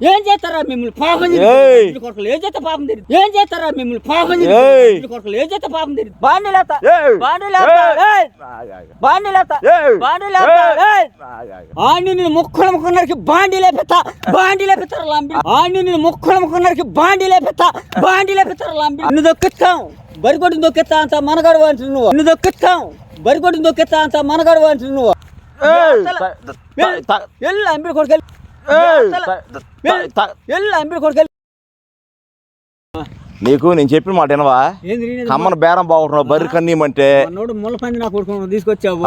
ఏం చేస్తారా మిమ్మల్ని పాపం ఏయ్. కొడుకులు ఏం చేస్తే పాపం తిరిగి ఏం చేస్తారా మిమ్మల్ని పాపం ఏయ్. కొడుకులు ఏం చేస్తే పాపం తిరిగి బాండి లేత ఏయ్. బాండి లేత ఏయ్. ఏయ్. ఆగు, ఆగు. బాండి లేత ఏయ్. బాండి లేత ఏయ్. ఏయ్. ఆగు, ఆగు. ఆడిని నేను ముక్కలు ముక్కున్నరికి బాండి లేపెత్తా బాండి లేపెత్తారు లంబి ఆడిని నేను ముక్కలు ముక్కున్నరికి బాండి లేపెత్తా బాండి లేపెత్తారు లంబి నువ్వు దొక్కిస్తాం బరిగొడ్డుని దొక్కిస్తా అంత మనగాడు అంటు నువ్వు నువ్వు దొక్కిస్తాం బరిగొడ్డుని దొక్కిస్తా అంత మనగాడు అంటు నువ్వు ఎల్లు అంబి కొడుకెళ్ళి నీకు నేను చెప్పిన మాట వినవా? కమ్మన బేరం బాగుంటున్నావు బర్రి కన్నీమంటే తీసుకొచ్చావు?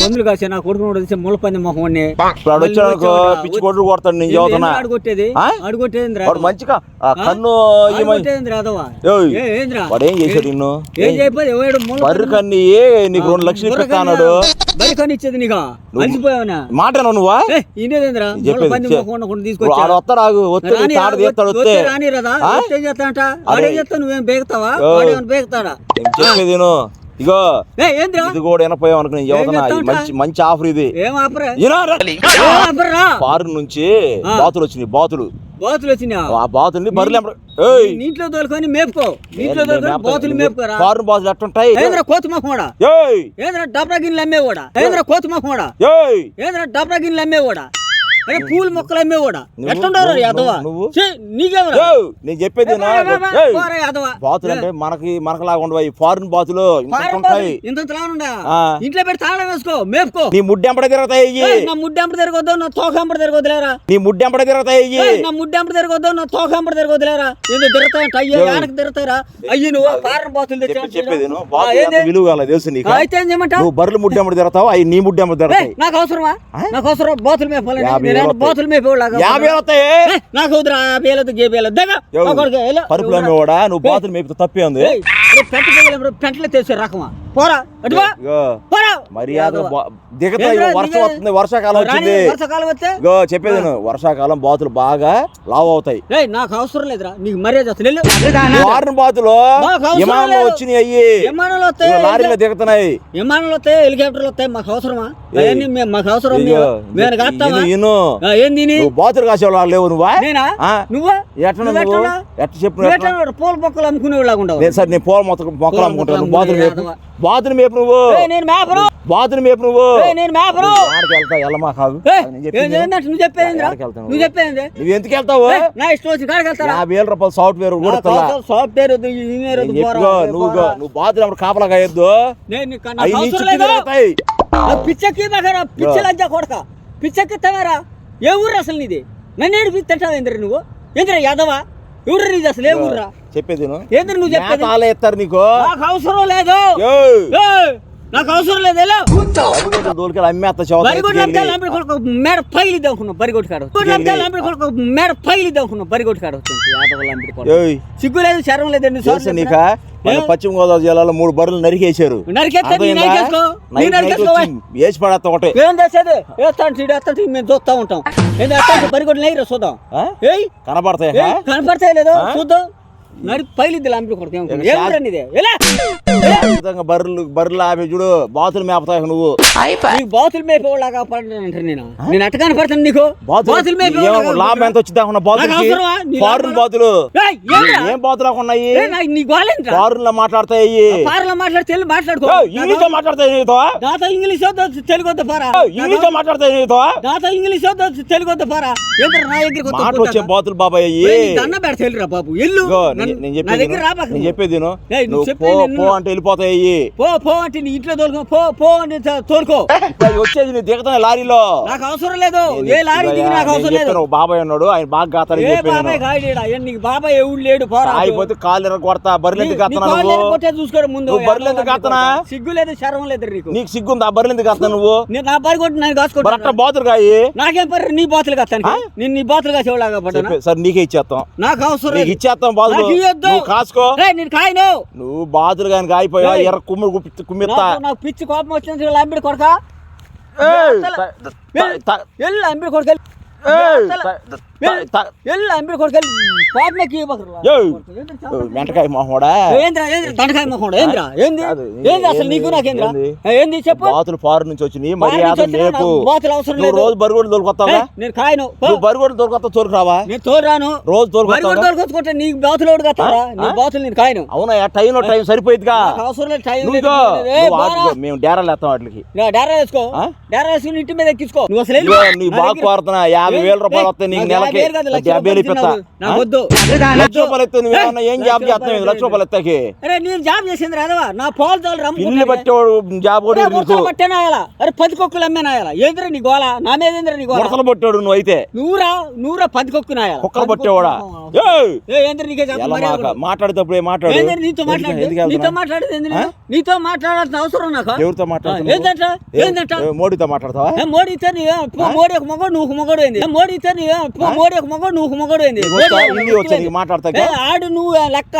పందులు కాసే నా కొడుకుని కూడా తీసే ముళ్ళపంది మొహం ఇప్పుడు ఆడు వచ్చాడు పిచ్చి కొడుకు కొడతాడు నేను చదువుతున్నా. అడుగొట్టేది? అడుగొట్టేది వాడు మంచిగా కన్ను. ఏ, ఏందిరా? వాడు ఏం చేశాడు నిన్ను? ఏం ముళ్ళ బర్రి కన్ని? నీకు రెండు లక్షలు ఇప్పిస్తాడు బరి కొని ఇచ్చేది నీకు? అలసిపోయావునా? మాట నువ్వా? ఇనేదేంద్రా చెప్పేది పంది చె- మొహం ఉండకుండా వాడు తీసుకొచ్చా వస్తాడు ఆగు వస్తే రాని తాడు తీస్తాడు వస్తే. రాని రాదా. వాడే నువ్వేం బేగుతావా. వాడేమైనా బేగుతాడా? చెప్పేది. ఇగో ఏ ఏంద్రా? ఇది కూడా వినపోయావు అనుకో నేను చదువుతున్నా ఇది చెప్తావుంటా? మంచి మంచి ఆఫర్ ఇది. ఫారెన్ నుంచి. బాతులు వచ్చినాయి బాతులు. బాతులు వచ్చినా ఆ బాతుల్ని బర్రెలు నీటిలో తోలుకొని మేపుకో. నీటిలో తోలుకొని బాతులు మేపుకోరా ఫారెన్ బాతులు ఎట్టుంటాయి? ఏంద్ర కోతి మొహమోడా ఏయ్. ఏంద్ర డబ్రా గిన్నెలు అమ్మేవాడా? ఏంద్ర కోతి మొహమోడా ఏయ్. ఏంద్ర డబ్రా గిన్నెలు అమ్మేవాడా? అరే పూల మొక్కలు అమ్మేవాడా నువ్వు- ఎట్టుంటారు నువ్వు- యాదవ ఏయ్, నేను చెప్పేది బాతులు అంటే మనకి మనకలాగా ఉండవు. ఈ ఫారెన్ బాతులు ఉంటాయి. ఇంత. ఇంట్లో పెట్టి తాళం వేసుకో మేపుకో. నీ ముడ్డెంపడ తిరుగుతాయి నా ముడ్డెంపడ తిరగొద్దు నా తోకంపడ తిరగొద్దులేరా నీ ముడ్డెంపడ తిరుగుతాయి నా ముడ్డెంపడ తిరగొద్దు నా తోకంపడ తిరగొద్దులేరా ఏందో తిరుగుతాయంట అయ్యో. ఆడకి తిరుగుతారా అయ్యి నువ్వు పారం బాతులు చెప్పేది విలువ తెలుసు నీకు. అయితే ఏం చేయమంటావు? నువ్వు బర్రెలు ముడ్డెంపడ తిరుగుతావు? అవి నీ ముడ్డెంపడ తిరుగుతాయి. నాకు అవసరమా? నాకు అవసరం బాతులు మేపాలి బాతులు యాభై వస్తాయి నాకు వద్దురా యాభై వేలు ఎవరు? పరుపులు అమ్మేవాడా? నువ్వు బాతులు మేపితే తప్పే ఉంది. పెంట పెంటలో తెచ్చే రకమా. పోరా అటువా మర్యాద దిగతాయి వర్షం వస్తుంది వర్షాకాలం వచ్చింది. వర్షాకాలం వస్తే? చెప్పేది. వర్షాకాలం బాతులు బాగా లావు అవుతాయి. నాకు అవసరం లేదురా. నీకు మర్యాద వెళ్ళు. వారిని బాతులు విమానంలో. వచ్చినాయి అయ్యి. విమానాలు లారీలో దిగుతున్నాయి. విమానాలు వస్తాయి హెలికాప్టర్లు వస్తాయి మాకు అవసరమా? మేము- మాకు అవసరం. ఆ, ఏంది బాతులు కాసేవాళ్ళు లేవు నువ్వా? నేనా? నువ్వా? ఎట్లా ఎట్లా? చెప్పు పూల మొక్కలు అమ్ముకునేలాగా ఉండవు. నేను సరే నేను పూల మొత్తం మొక్కలు అమ్ముకుంటాను. బాతులు బాతులు మేపు నువ్వు ఏయ్, నేను మేపను. బాతులు మేపు నువ్వు ఏయ్, నేను మేపను ఆడికి వెళ్తా వెళ్ళమా కాదు నువ్వు చెప్పేది నువ్వు చెప్పేది నువ్వు ఎందుకు వెళ్తావు? నా ఇష్టం వచ్చి కాడికి వెళ్తారా యాభై వేల రూపాయలు సాఫ్ట్వేర్ కూడా సాఫ్ట్వేర్ ఇంజనీర్ నువ్వు. నువ్వు బాతులు అప్పుడు కాపలా కాయొద్దు పిచ్చకి మగరా పిచ్చ లంజా కొడక. పిచ్చకి తవరా ఏ ఊరు అసలు నీది? నన్ను ఏడు తింటావు ఏంద్ర నువ్వు? ఏంద్ర యాదవా? ఎవరు నీది అసలు ఏ ఊర్రా. చెప్పేది. ఏంద్ర నువ్వు చెప్పేది? మేతాలే ఎత్తారు నీకు. నాకు అవసరం లేదు. నాకు అవసరం లేదు ఎలా లాంటి కొడుకు మేడ పైలి దవ్వుకున్నావు బరిగొట్టు కాడ. కొడుకు మేడ పైలి దవ్వుకున్నావు బరిగొట్టు కాడ వచ్చింది. సిగ్గు లేదు శరం లేదు ఎన్ని నీక? పశ్చిమ గోదావరి జిల్లాలో మూడు బర్రెలు నరికేశారు. వేసి పడేస్తా ఒకటే. ఏం చేసేది? వేస్తాను చీడు వేస్తాను మేము చూస్తా ఉంటాం. నెయ్యి చూద్దాం? ఏయ్ ఏయ్, కనపడతాయి లేదో? చూద్దాం నడి పైలిద్ది లాంపి కొడుకు ఏం ఇది ఎలా బర్రెలు బర్రెలు ఆపి చూడు. బాతులు మేపతాయి నువ్వు. నీకు బాతులు మేపేవాళ్ళగా పడ్డానంటారు నేను. నేను ఎట్ట కనపడతాను నీకు. బాతులు ఏమో మేపేవాళ్ళగా లాభం ఎంత వచ్చిందా బాతులకి? ఫారెన్? బాతులు? ఏం బాతులు ఉన్నాయి? నీ గోలేంట్రా ఫారెన్లో మాట్లాడతాయి పారలో మాట్లాడి తెలుగు మాట్లాడుకో. ఇంగ్లీష్లో మాట్లాడతాయి నీతో? నాతో ఇంగ్లీష్ వద్దు తెలుగు వద్ద పారా? ఏయ్, ఇంగ్లీష్లో మాట్లాడతాయి నీతో? నాతో ఇంగ్లీష్ వద్దు తెలుగు వద్ద పారా? ఏంట్రా నా దగ్గరికి మాట వచ్చే బాతులు బాబాయ్ పెడతా బాబు. నన్ను- నేను నా చెప్పేది దగ్గర నువ్వు పో విను. అంటే వెళ్ళిపోతాయి. పో పో అంటే నీ ఇంట్లో తోలుకో. పో పో అంటే తోలుకో. వచ్చేది నీ దిగుతాయి లారీలో. నాకు అవసరం లేదు. ఏ లారీ దిగి నాకు అవసరం లేదు. బాబాయ్ ఉన్నాడు ఆయన బాగా చెప్పాను బాబాయ్ గాయలేడా నీకు బాబాయ్ ఎవడు లేడు పోరా అయిపోతే కాళ్ళు ఎర్ర కొడతా బర్రెలు ఎందుకు నీ కాస్తున్నా కాళ్ళు నువ్వు? కొట్టే చూసుకోరు ముందు. బర్రెలు ఎందుకు కాస్తున్నా? సిగ్గు లేదు శరం లేదు నీకు. నీకు సిగ్గుందా? బర్రెలు ఎందుకు కాస్తున్నా నువ్వు? నేను నా పరి కొట్టి నేను బరట్ట కాసుకుంటా బాతులు కాయి నాకేం పర్రు నీ బాతులు కాస్తాను నేను నీ బాతులు కాసేవాళ్ళగా చెప్పే, సరే నీకే ఇచ్చేస్తాం. నాకు అవసరం ఇచ్చేస్తాం బాతులు. కాసుకో నేను కాయను. నువ్వు బాతులు కానీ ఏయ్. ఎర్ర కుమ్ముడు కుప్పి- కుమ్మిస్తా నాకు పిచ్చి కోపం వచ్చింది లంబిడి కొడక ఎల్లు లంబిడి కొడక అంబిడి పాపనకి మొహోడా ఏంద్రా ఏంద్రా దండకాయ ఏంద్రా ఏంది కాదు, ఏంది? అసలు ఏంది? నీకు నాకేంద్రా ఏంది? ఏంది చెప్పు? బాతులు పారు నుంచి వచ్చినాయి మర్యాద బాతులు అవసరం లేదు. రోజు బరుగుడు దొరికొస్తావా ఏయ్, నేను కాయను. నువ్వు బరుగుడు రావా నేను తోరాను రోజు బాతులు కట్టారా నీ? బాతులు నేను కాయను. అవునా టైం టైం సరిపోయిద్దిగా? నాకు అవసరం లేదు టైం మేము డేరాలు వేస్తాం వాటికి. నా డేరా వేసుకో? డేరా వేసుకుని ఇంటి మీద ఎక్కించుకో. నువ్వు అసలు నీ నా బాగా కోరుతున్నా యాభై వేల రూపాయలు వస్తాయి నీకు నెలకి యాభై వేలు ఇప్పిస్తా. లక్ష రూపాయలు ఎత్తే నువ్వేమన్నా ఏం జాబ్ లక్ష చేస్తున్నావు? లక్ష రూపాయలు ఎత్తాకి అరే నేను జాబ్ చేసింది రాదవా? నా పాలు పిల్లి పట్టేవాడు జాబ్ కూడా నీకు. పట్టేనాయాల అరే పది కొక్కులు అమ్మేనాయాల ఏంద్ర నీ గోల? నా మీద ఏంద్ర నీ గోల? ముడతలు పట్టాడు నువ్వు అయితే. నూరా? నూరా పది కొక్కు నాయాల కుక్కలు పట్టేవాడా? ఏంద్ర నీకే. మాట్లాడేటప్పుడు మాట్లాడు? నీతో మాట్లాడు? నీతో? మాట్లాడేది? నీతో మాట్లాడాల్సిన అవసరం నాకు? ఎవరితో మాట్లాడుతున్నావు? ఏంటంట ఏంటంట మోడీతో మాట్లాడతావా? ఏ మోడీ ఇస్తే నీ మోడీ ఒక మగడు నువ్వు మగడు ఏంది? ఏ మోడీ ఇస్తే నీ మోడీ ఒక మగడు నువ్వు ఒక మగడు ఏంది మాట్లాడతాక? ఏ, ఆడు నువ్వు లెక్క.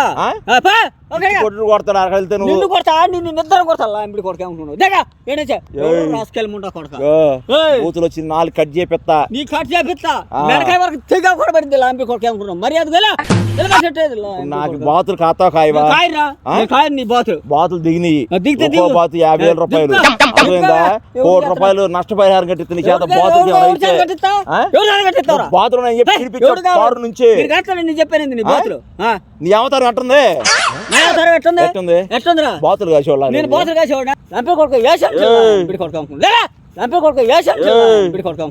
కొట్టుడు కొడతాడు అక్కడ వెళ్తే నువ్వు. నిన్ను కొడతా నిన్ను నిద్ర కొడతా ఎంపిడి కొడక అనుకున్నావు దగ్గ ఏడచ్చా రాసుకెళ్ళి ముండా కొడక? ఏయ్. కూతురు వచ్చి నాలుగు కట్ చేపిస్తా నీ కట్ చేపిస్తా ఆ. మెడకాయ వరకు తెగ కూడా పడింది లాంపి కొడక అనుకున్నావు మర్యాద గల నాకు బాతులు ఖాతా కాయవా? కాయరా? ఆ? కాయరు నీ బాతులు బాతులు దిగినాయి. ఆ, దిగితే ఒక్కో దిగు. బాతు యాభై వేల రూపాయలు. అర్థమైందా కోటి నష్టపరిహారం కట్టిస్తే నీ చేత బాతులు చెప్పి నుంచి. చెప్పాను నీ బాతులు? ఆ. నీ అవతారం ఎట్టుంది తరం ఎట్టుంది ఎట్టుంది? ఎట్టుందిరా బాతులు కాసేవాళ్ళ నేను బాతులు కాసేవాడా లంపి కొడుకు కొడుకు అనుకున్నా లేరా? లంపి కొడుకు ఏయ్. బిడి కొడుకు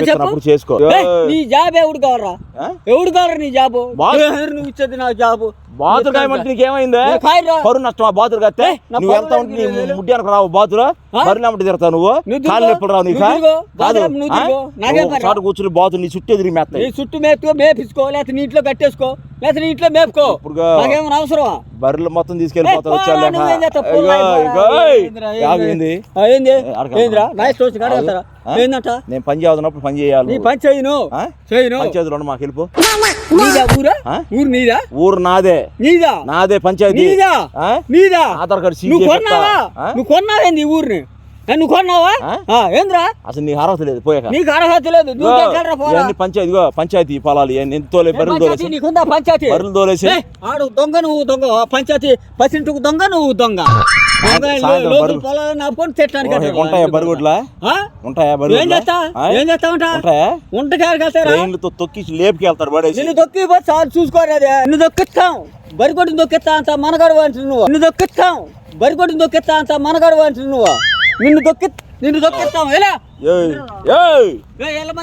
చెప్పు? ఇస్తున్నప్పుడు చేసుకో. నీ జాబ్ ఎవడు కావరా? ఎవడు కావరా నీ జాబు? నువ్వు ఇచ్చేది నా జాబు? బాతులు కాయమంటే నీకేమైంది. పరు నష్టమా బాతులు కత్తే నా నువ్వు వెళ్తా ఉంటే నీ. ముడ్డి అనుకు రావు బాతులు ఆ? బరిని అమ్మటి తిరుగుతావు నువ్వు? తిరుగు. నొప్పులు రావు నీకు? తిరుగు. కాదు. తిరుగు. చోట కూర్చుని బాతులు నీ చుట్టూ ఎదిరి నీ మేస్తాయి చుట్టూ మేపుకో మేపించుకో లేకపోతే నీ ఇంట్లో కట్టేసుకో లేకపోతే నీ ఇంట్లో మేపుకో. నాకేమైనా అవసరమా? బర్రెలు మొత్తం తీసుకెళ్ళిపోతారు? ఏందంట? నేను పని చేయాలన్నప్పుడు పని చేయాలి నీ. పని చేయను? చేయను. ఉండు, మాకు వెళ్ళిపో? ఊరు నీదా? ఊరు నాదే. నీదా? నాదే పంచాయతీ. నీదా? ఆ? నీదా? ఆధార్ కార్డు నువ్వు. కొన్నావా? నువ్వు కొన్నావేంది ఈ ఊరిని? నువ్వు కొన్నావా? ఏంద్రా? అసలు నీకు అర్హత లేదు పోయాక. నీకు అర్హత లేదు. నువ్వు పంచాయతీ పంచాయతీ పొలాలు ఎంత తోలే? బర్రెలు తోలేసి నీకుందా పంచాయతీ? బర్రెలు తోలేసి ఆడు దొంగ నువ్వు దొంగ. పంచాయతీ పసింటుకు దొంగ నువ్వు దొంగ. దొంగ సాయంత్రం లోపల బరువు. పొలాలు నాపుకొని తిట్టడానికి ఓహే, అంటారు. ఉంటాయా బరుగుడ్లా ఆ? ఉంటాయా ఏం బరుగుడ్లా చేస్తా? ఆ? ఏం చేస్తావంట ఉంటాయా? ఉంటకాయలు వెళ్తారా ట్రైన్లతో తొక్కిసి లేపుకి వెళ్తారు పడేసి. నిన్ను దొక్కి పోతే చాలు చూసుకోరేదే దొక్కిస్తాం బరికొట్టిని దొక్కిస్తా అంత మనగాడు అంటు నువ్వు. నిన్ను దొక్కిస్తాం బరికొట్టిని దొక్కిస్తా అంత మనగాడు అంటు నువ్వు. నిన్ను దొక్కి నిన్ను దొక్కిస్తాం ఎలా?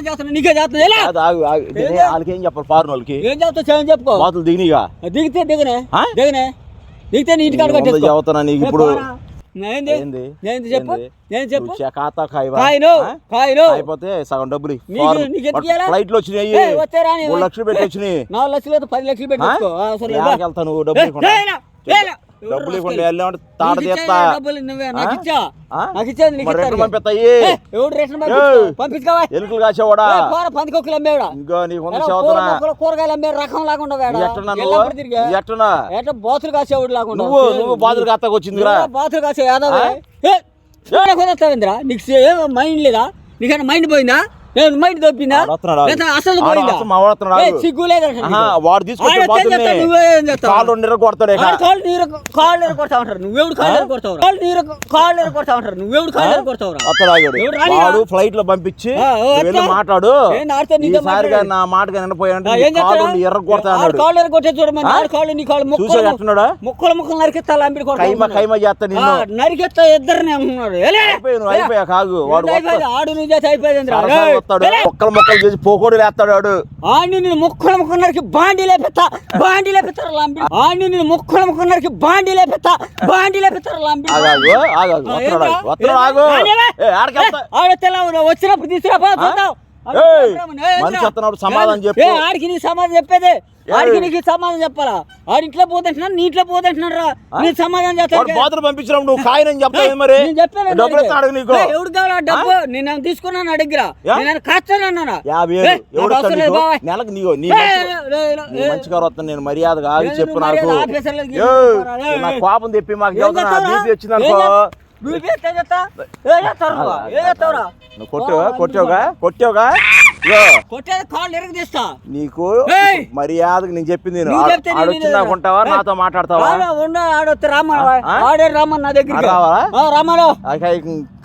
చేస్తున్నా నీకే చేస్తున్నా ఎలా? కాదు, ఆగు, ఆగు. ఇది ఏంది? వాళ్ళకి ఏం చెప్పాలి? ఫారెన్ వాళ్ళకి. ఏం చేయని చెప్పుకో. బాతులు దిగినాయిగా దిగితే దిగనే? దిగనే. దిగితే నీ ఇంటికాడ వంద కట్టేసుకో. చెబుతున్నా నీకు ఇప్పుడు? ఏంది? చెప్పు? నేను చెప్పు? ఖాతా కాయను? కాయను అయిపోతే సగం డబ్బులు? ఫ్లైట్లు వచ్చినాయి. మూడు లక్షలు పెట్టి వచ్చినాయి నాలుగు లక్షలు పది లక్షలు వెళ్తావు నువ్వు డబ్బులు? డబ్బులు ఇవ్వకుండా వెళ్ళామంటే తాట తీస్తా. డబ్బులు నువ్వే? ఎలుకలు కాసేవాడా? పందికొక్కులు అమ్మేవాడా? ఇంకా నీకు కూరగాయలు అమ్మే రకం ఎట్టనా నువ్వు తిరిగా? ఎట్టనా ఏట బాతులు కాసేవాడు లాకుండా నువ్వు నువ్వు బాధలు కాస్తాకు వచ్చిందిరా నువ్వు బాతులు కాసే యాదవ్. నీకు ఏం మైండ్ లేదా? నీకన్నా మైండ్ పోయిందా? నేను ఆగు. లేదా అసలు. సిగ్గు? వాడు రెండు కొడతాడు కాళ్ళు నీరు కాళ్ళు కొడతా ఉంటారు నువ్వెవడు కాళ్ళు కొడతావు కాళ్ళు నీరు కాళ్ళు కొడతా ఉంటారు నువ్వెవడు కాళ్ళు కొడతావు? వాడు ఫ్లైట్లో పంపించి? మాట్లాడు. నా? కాళ్ళు ఎర్ర కొడతా కాళ్ళు నీరు కొట్టే చూడమని కాళ్ళు నీ కాళ్ళు ముక్కలు ముక్కలు ముక్కలు నరికిస్తా లంపిడి కైమ కైమ చేస్తా నరికెత్తా ఇద్దరిని ఏలే? అయిపోయి వాడు అయిపోయింది? ఆడు నువ్వు చేసి అయిపోయింది ఏలే? మొక్కలు మొక్కలు చేసి పోకోడు లేస్తాడు వాడు ఆడిని నేను ముక్కలు ముక్కన్నరికి బాండి లేపెత్తా బాండి లేపెత్తారు లంబి. ఆడిని నేను ముక్కలు ముక్కన్నరికి బాండి లేపెత్తా బాండి లేపెత్తారు లంబి. ఆగాగు ఆగాగు వస్తున్నాడు? ఆగు. ఆడ తెల్ల వచ్చినప్పుడు తీసుకురా చూద్దాం మనిషి వస్తున్నప్పుడు సమాధానం చెప్పు. ఆడికి నీకు సమాధానం చెప్పేదే? ఆడికి నీకు సమాధానం చెప్పాలా? ఆడి ఇంట్లో పోతుంటున్నాను నీ ఇంట్లో పోతుంటున్నాడు రా. నీకు సమాధానం వాడు చెప్తాను బాతులు పంపించినప్పుడు నువ్వు కాయనని చెప్తావు? మరి? నేను చెప్పాను డబ్బులు ఇస్తాను అడుగు నీకు. ఎవడు కావాలా డబ్బు? నేను తీసుకున్నాను నా దగ్గర? నేను కాస్తానన్నా యాభై వేలు ఎవడు ఇస్తాడు? నెలకు నీకు నీ మంచి- నీ మంచి గారు వస్తాను నేను మర్యాదగా ఆగి చెప్పు నాకు. నా. కోపం తెప్పి మాకు ఏం చెబుతున్నా. నువ్వు? కొట్టావుగా? నీకు ఏయ్! మర్యాదగా నేను చెప్పింది నేను. ఏయ్! నాతో మాట్లాడతావా? నా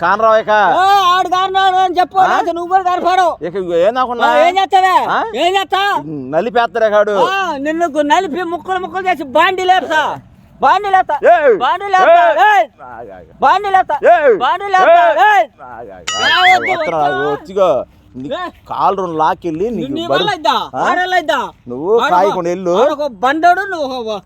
కానరావు ఆడు కారణాలు అని చెప్పు నువ్వు కూడా ఏం ఏం చేస్తావే? ఆ? ఏం చేస్తా? కాడు. నిన్ను నలిపి ముక్కలు ముక్కలు చేసి బాండి లేపుతా. బాండి లేపుతా ఏయ్! బాండి లేపుతా ఏయ్! ఏయ్! ఆగు, ఆగు. బాండి లేపుతా ఏయ్! బాండి లేపుతా ఏయ్! ఏయ్! ఆగు, ఆగు, రా, ఆగు. వద్దు, వస్తున్నా, వద్దు. వచ్చిగో నీ ఏయ్! కాలు రెండు లాకెళ్ళి నీకు నీ బరువు- వల్ల ఇద్దా ఆ? ఆడల్ల ఇద్దా నువ్వు కాయకుండా వెళ్ళు బండోడు నువ్వు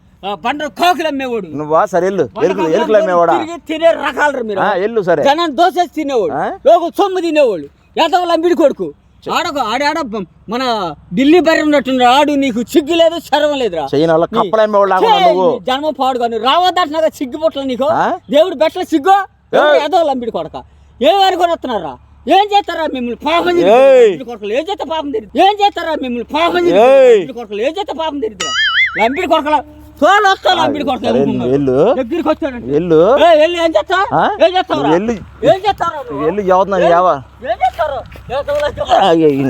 కోకులు అమ్మేవాడు నువ్వా సరే వెళ్ళు ఎలుకలు ఎలుకలు అమ్మేవాడా తిరిగి తినే రకాలు మీరు ఆ, వెళ్ళు సరే జనం దోసేసి తినేవాడు సొమ్ము తినేవాడు ఎంతవల్ల అంబిడి కొడుకు ఆడొక ఆడాడ మన ఢిల్లీ బర్రె ఉన్నట్టున్నాడు ఆడు నీకు సిగ్గు లేదు శరం లేదురా. నువ్వు. జన్మ పాడుకొని రావద్దంటున్నా సిగ్గు పుట్ల నీకు? దేవుడు బెట్ల సిగ్గు! ఏదో లంబిడి కొడక. ఏం అనుకొని వస్తున్నారా ఏం చేస్తారా మిమ్మల్ని పాపం కొడకలు ఏం చేస్తే పాపం తెరిది ఏం చేస్తారా మిమ్మల్ని పాపం కొడకలు ఏం చేస్తే పాపం తెరిది లంబిడి కొడకల వెళ్ళు. ఏం చేస్తా ఆ? ఏం చేస్తావురా? నువ్వు? వెళ్ళు ఏం చేస్తారా నువ్వు? వెళ్ళు చదువుతున్నా యావా